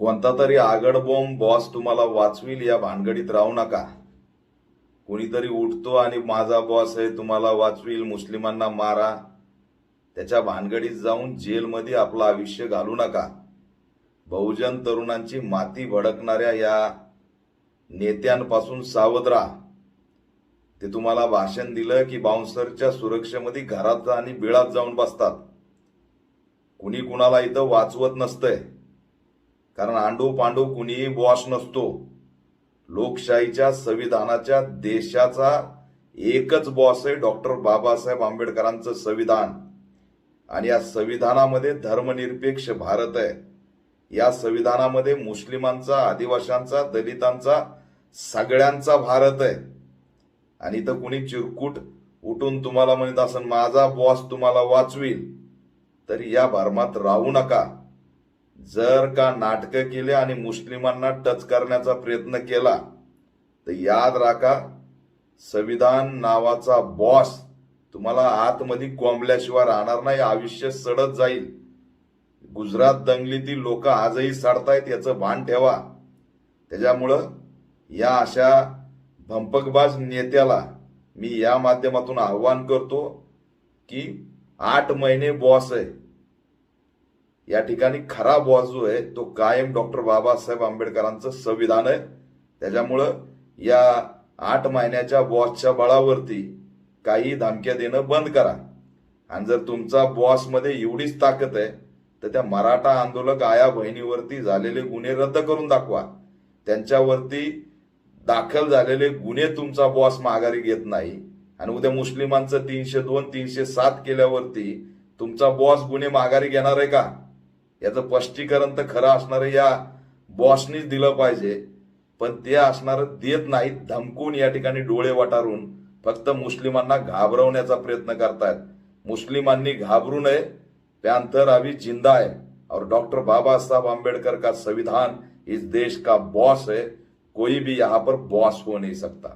कोणता तरी आगडबोंब बॉस तुम्हाला वाचविल या भानगडीत राहू नका. कोणीतरी उठतो आणि माझा बॉस आहे तुम्हाला वाचविल मुस्लिमांना मारा. त्याच्या भानगडीत जाऊन जेलमध्ये आपलं आयुष्य घालू नका. बहुजन तरुणांची माती भडकणाऱ्या या नेत्यांपासून सावध राहा. ते तुम्हाला भाषण दिलं की बाउन्सरच्या सुरक्षेमध्ये घरात आणि बिळात जाऊन बसतात. कुणी कुणाला इथं वाचवत नसतंय. कारण आंडू पांडू कुणीही बॉस नसतो. लोकशाहीच्या संविधानाच्या देशाचा एकच बॉस आहे डॉक्टर बाबासाहेब आंबेडकरांचं संविधान. आणि या संविधानामध्ये धर्मनिरपेक्ष भारत आहे. या संविधानामध्ये मुस्लिमांचा आदिवाशांचा दलितांचा सगळ्यांचा भारत आहे. आणि इथं कुणी चिरकूट उठून तुम्हाला म्हणत असं माझा बॉस तुम्हाला वाचवील तर या भरमात राहू नका. जर का नाटकं केले आणि मुस्लिमांना टच करण्याचा प्रयत्न केला तर याद राखा संविधान नावाचा बॉस तुम्हाला आतमध्ये कोंबल्याशिवाय राहणार नाही आयुष्य सडत जाईल. गुजरात दंगलीतील लोक आजही सडतायत याचं भान ठेवा. त्याच्यामुळं या अशा भंपकबाज नेत्याला मी या माध्यमातून आव्हान करतो की आठ महिने बॉस आहे. या ठिकाणी खरा बॉस जो आहे तो कायम डॉक्टर बाबासाहेब आंबेडकरांचं संविधान आहे. त्याच्यामुळं या आठ महिन्याच्या बॉसच्या बळावरती काही धमक्या देणं बंद करा. आणि जर तुमचा बॉसमध्ये एवढीच ताकद आहे तर त्या मराठा आंदोलक आया बहिणीवरती झालेले गुन्हे रद्द करून दाखवा. त्यांच्यावरती दाखल झालेले गुन्हे तुमचा बॉस माघारी घेत नाही. आणि उद्या मुस्लिमांचं तीनशे दोन तीनशे सात केल्यावरती तुमचा बॉस गुन्हे माघारी घेणार आहे का? याचं स्पष्टीकरण तर खरं असणार या बॉसनीच दिलं पाहिजे. पण ते असणार देत नाहीत धमकून या ठिकाणी डोळे वटारून फक्त मुस्लिमांना घाबरवण्याचा प्रयत्न करतायत. मुस्लिमांनी घाबरू नये. पॅंथर अभी जिंदा आहे और डॉक्टर बाबा साहब आम्बेडकर का संविधान इस देश का बॉस है. कोई भी यहाँ पर बॉस हो नहीं सकता।